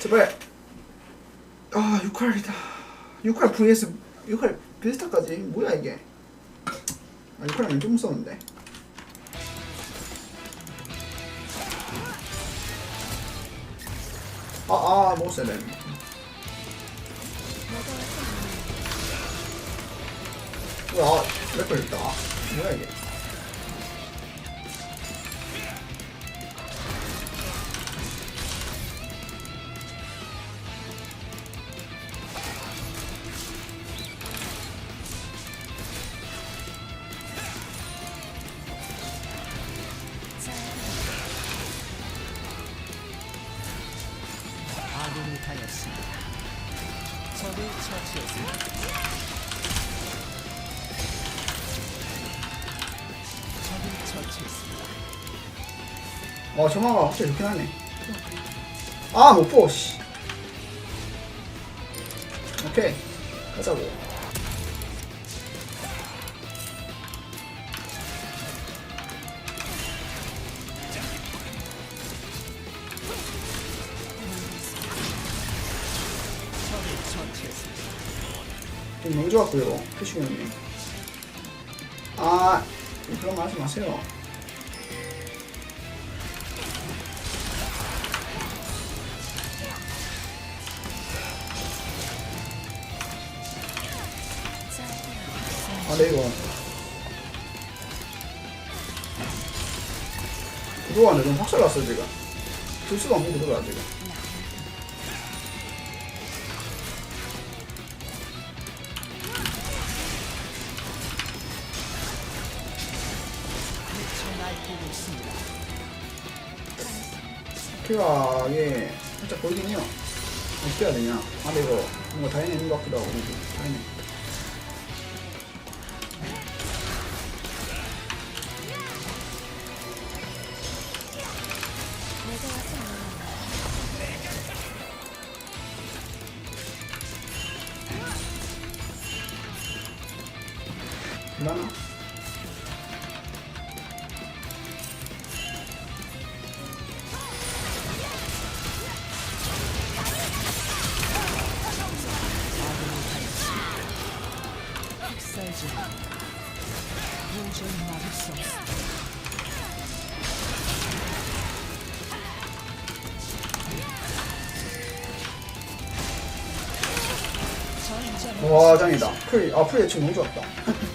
제발. 아 6할이다. 6할 vs 6할 비슷할까지 뭐야 이게? 아 6할은 좀 무서운데. 아아 못 써야 돼. 와, 렉 걸렸다. 뭐야 이게? 어, 점화가 확실히 좋긴 하네. 아, 못 보, 씨. 오케이. 가자고. 좀 너무 좋았고요. 표시기 형님. 아, 그런 말 하지 마세요. 아, 네, 이거. 구도가 좀 확실히 왔어, 지금. 들 수가 없는 구도가, 지금. 키가 이게 살짝 보이긴 해요. 어떻게 해야 되냐? 아, 근데 이거 뭔가 있는 것 같기도 하고, 다이 전장에 와, 짱이다. 풀, 아, 풀 예측 너무 좋았다.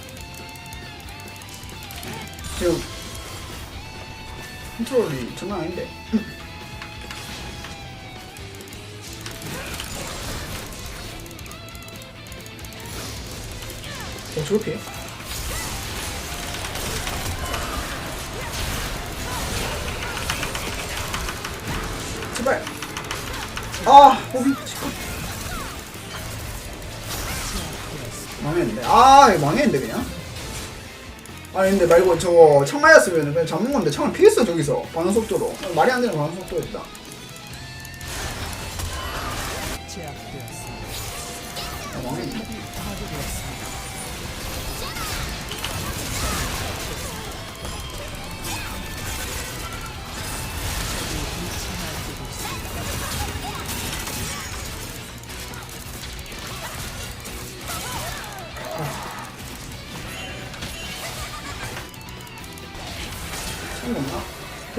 컨트롤이 장난 아닌데. 어, 저렇게? 제발! 아, 호비, 지금. 망했는데. 아, 망했는데, 그냥? 아니, 근데 말고 저거 청 맞았으면 그냥 잡는 건데 청을 피했어, 저기서. 반응 속도로. 말이 안 되는 반응 속도였다.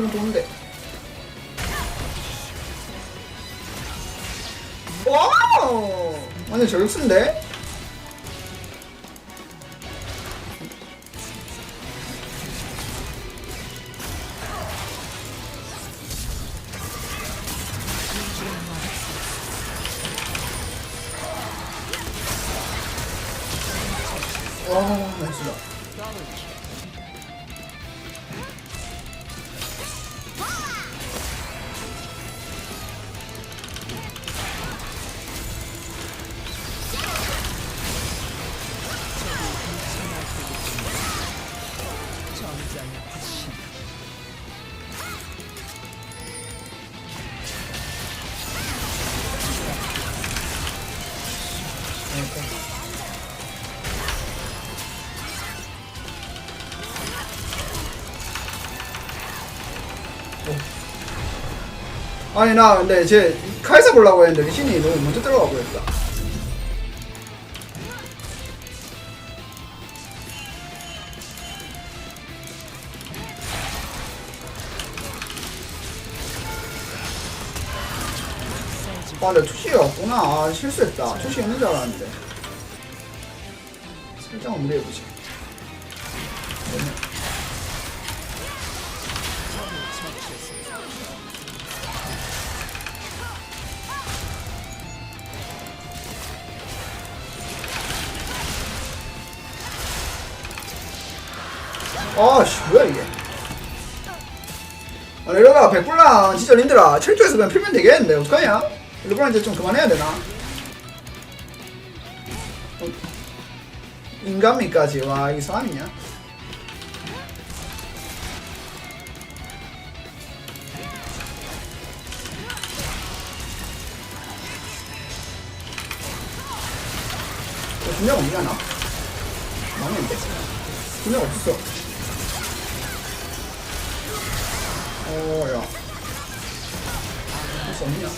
그럼 좋은데. 와우! 완전 저격수인데? 아니 나 근데 제 카이사 보려고 했는데 신이 너무 먼저 들어가 버렸다. 아 근데 투시가 없구나. 아 실수했다. 투시 있는 줄 알았는데. 살짝만 무리해보지 아씨 뭐야 이게. 아 이러다가 백불랑 진짜 린들아 철저해서 그냥 풀면 되겠는데 어떡하냐? 르브랑 이제 좀 그만해야 되나? 어, 인간미까지. 와 이게 사람이냐? 어, 분명 없냐 나? 망했는데 분명 없었어 어야. 할수 없냐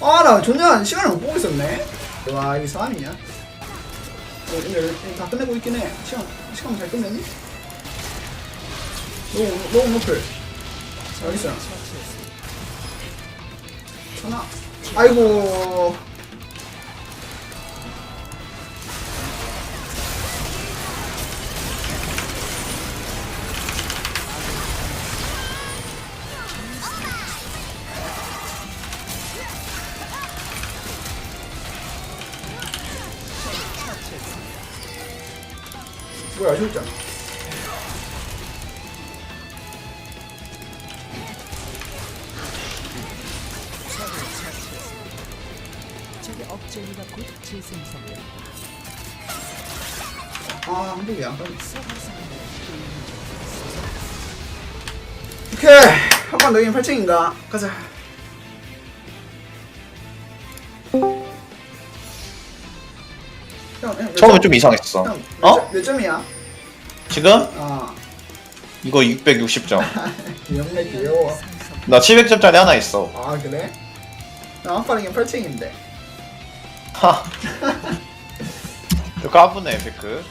아나 존나 시간을 못 보고 있었네. 와 이게 사람이냐? 어, 근데 다 끝내고 있긴 해. 시간 시간 잘 끝냈니? 너무 너무 높을 여기 있어. 천하. 아이고 뭐야 억제기가 곧 재생성돼 아 한국이야 소화상을 오케이. 한번 더 이긴 8층인가? 가자 처음에 점? 좀 이상했어. 형, 몇, 어? 점- 몇 점이야? 지금? 아 이거 660점. 영내 귀여워 나 700점짜리 하나 있어. 아 그래? 나 한판 이긴 8층인데 하. 이거 까부네, 베크.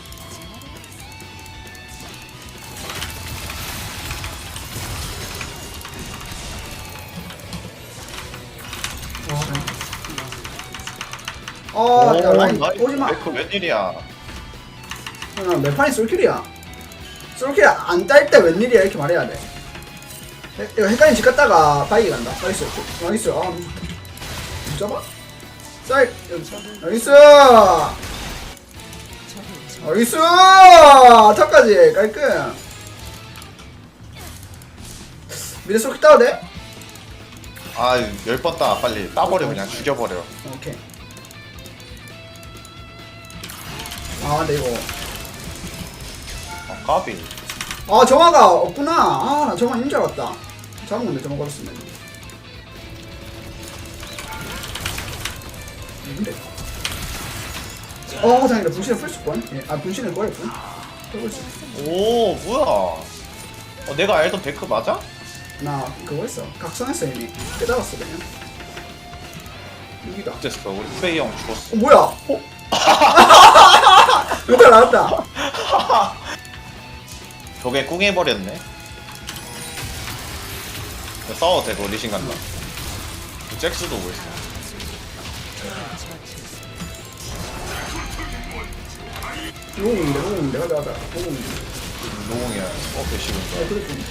어, 야, 라인 나이스. 오지마 베크 웬일이야. 어, 몇 판이 솔킬이야 솔킬 안딸 때 웬일이야 이렇게 말해야 돼 해- 이거 헷갈린 집 갔다가 바이기 간다 나이스 나이스 아 못 잡아? 쌀 나이스 나이스 아타까지 깔끔 미드 솔킬 따도 돼? 아, 10번 따, 빨리. 따버려, 그냥. 죽여버려. 오케이 아 근데 이거. 아, 까비. 아 정화가 없구나. 아나 정화 있는 줄 알았다. 잡은 건데 정화 걸었으면. 근데. 어 다행이다 분신을 풀 수건 예, 아 분신을 수 있어. 오, 뭐야. 어, 내가 알던 베크 맞아? 나 그거 했어. 각성했어 이미. 깨달았어 그냥. 여기다. 어 됐어. 우리 프레이 형 죽었어. 뭐야? 어? 여기다 나왔다 벽에 꿍해버렸네. 이거 싸워도 돼, 너 리신 간다. 잭스도 오고 있어. 로공인데 로공인데 가자 가자 로공인데 노공이야. 어, 배시군. 어 그래 좀.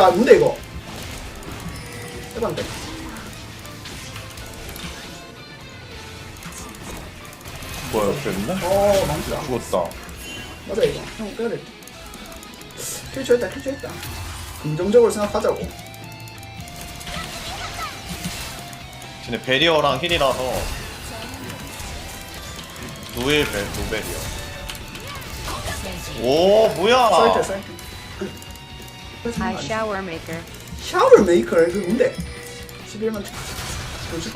야 뭔데 이거 해봤는데 뭐야, 옆에 있네? 어 망치다. 죽었다. 맞아 이거. 형 빼야 돼. 킬초했다 킬초했다. 긍정적으로 생각하자고. 근데 베리어랑 힐이라서. 노엘 벨, 노벨이요. 오, 뭐야! 사이트 사이트. Hi, shower maker. 샤워 메이커 이거 뭔데? 11만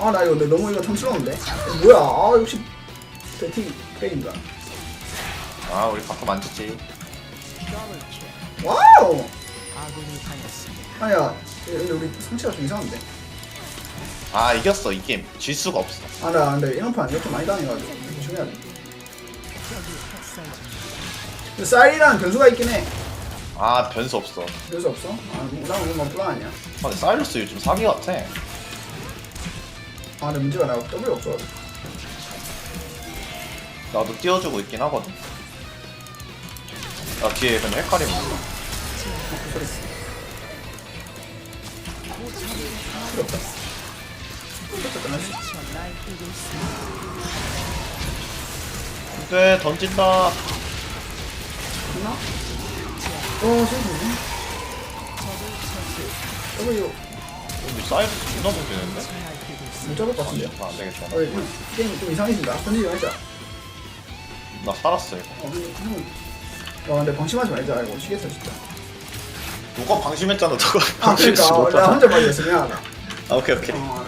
아나 이거 근데 너무 이거 탐스러운데. 뭐야? 아 역시 배팅 페인가? 아, 우리 안 찍지. 와우. 아니야 근데 우리 상체가 좀 이상한데? 아 이겼어 이 게임. 질 수가 없어. 아나 근데 이런 판 이렇게 많이 당해가지고 조심해야 돼. 근데 쌀이라는 변수가 있긴 해. 아 변수 없어. 변수 없어? 아 나는 뭔가 불안 아니야? 아, 근데 사이러스 요즘 사기 같아. 아 근데 문제가 나 W 없어 나도 띄워주고 있긴 하거든 나 뒤에 근데 헷갈림. 네 던진다 됐나? 어 저기 뭐지? W 근데 사이러스 존나 있습니다. 못 잡을 것 같은데요? 아 안되겠다 어 이거 게임 좀 이상해진다 던지지 말자 나 살았어 이거 어 근데 형 와, 근데 방심하지 말자. 이거 치겠어 진짜. 누가 방심했잖아. 아 방심했지 그러니까. 못하다. 내가 혼자 말이었어 미안하다. 아 오케이 오케이. 어,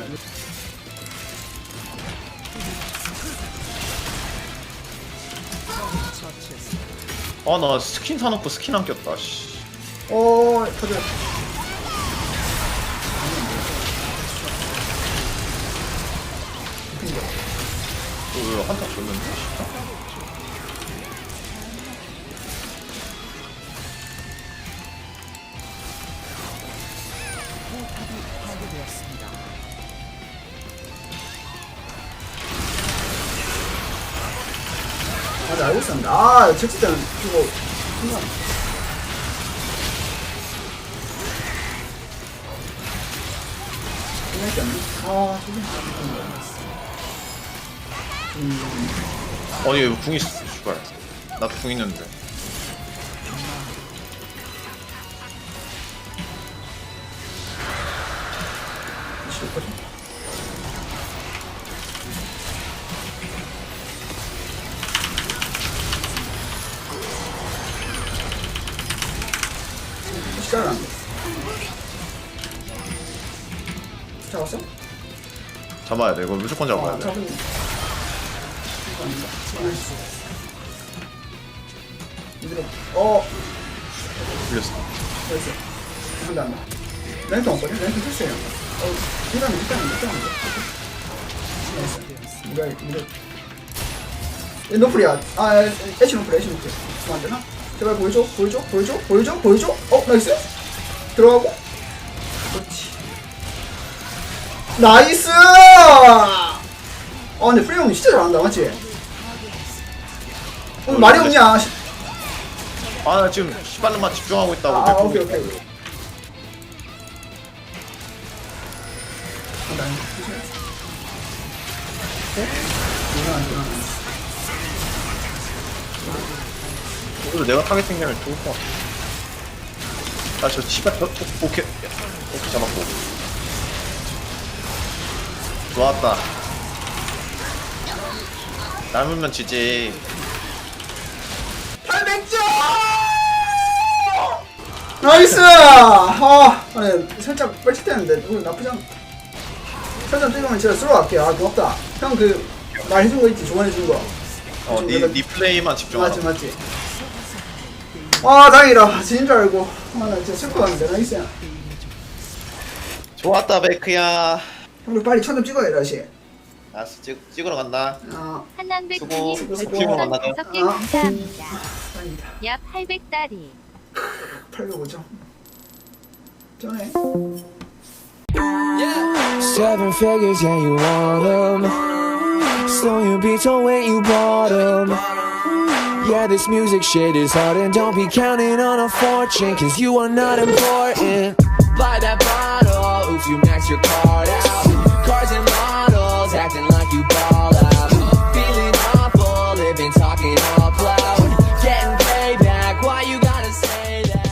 처치했습니다. 아나 스킨 사놓고 스킨 안 꼈다 씨. 어 터져. 그 한타 줬는데 파 아 잭스 때는 그거 순간? 아 아니 얘궁 있어 씨발 나도 궁 있는데 시간을 안 돼. 잡았어? 잡아야 돼 이거 무조건 잡아야 아, 돼 잡은. 이대로. 어, 풀렸어 나이스. 한다, 한다. 렌트 없거든? 렌트 필수예요. 어, 일단은, 일단은, 일단은. 나이스. 이거. 얘 노플이야. 아, 에, 애쉬 노플, 애쉬 노플. 안 되나? 제발 보여줘, 보여줘, 보여줘, 보여줘, 보여줘. 어, 나이스. 들어가고. 그렇지. 나이스! 아, 근데 프레이 형님 진짜 잘한다, 맞지? 오늘 말이 없냐? 시- 아나 지금 시발로만 집중하고 있다고 아, 내 아, 오케이. 오케이. 아, 나 이거 조심해. 네? 이상한, 이상 한. 오늘 내가 타겟팅 되면 좋을 것 같아 아저 시발 저, 저, 오케이 오케이 잡았고 좋았다 남으면 지지 800점! 나이스! 아, 아니, 살짝 뻘짓했는데, 오늘 나쁘지 않 살짝 찍으면 진짜 쓰러 갈게요. 아, 고맙다. 형 그, 말 해준 거 있지? 조언해준 거. 어, 니, 니 플레이만 집중하라 맞지, 맞지. 아, 다행이다. 진인 줄 알고. 아, 나 진짜 슬퍼 갔는데, 나이스야. 좋았다 베크야 형들 빨리 천점 찍어야 돼, 다시. 알았어 찍, 찍으러 간다 아, 수고. 수고. 한남백님 별풍선 만나자. 다섯 개 아. 감사합니다. 다행이다. 약 800달이. 805점. 전에. Seven figures, yeah, you want them. So you be told when you bought them. Yeah, this music shit is hard, and don't be counting on a fortune, cause you are not important. Buy that bottle if you max your card out. Cars and models acting like you out.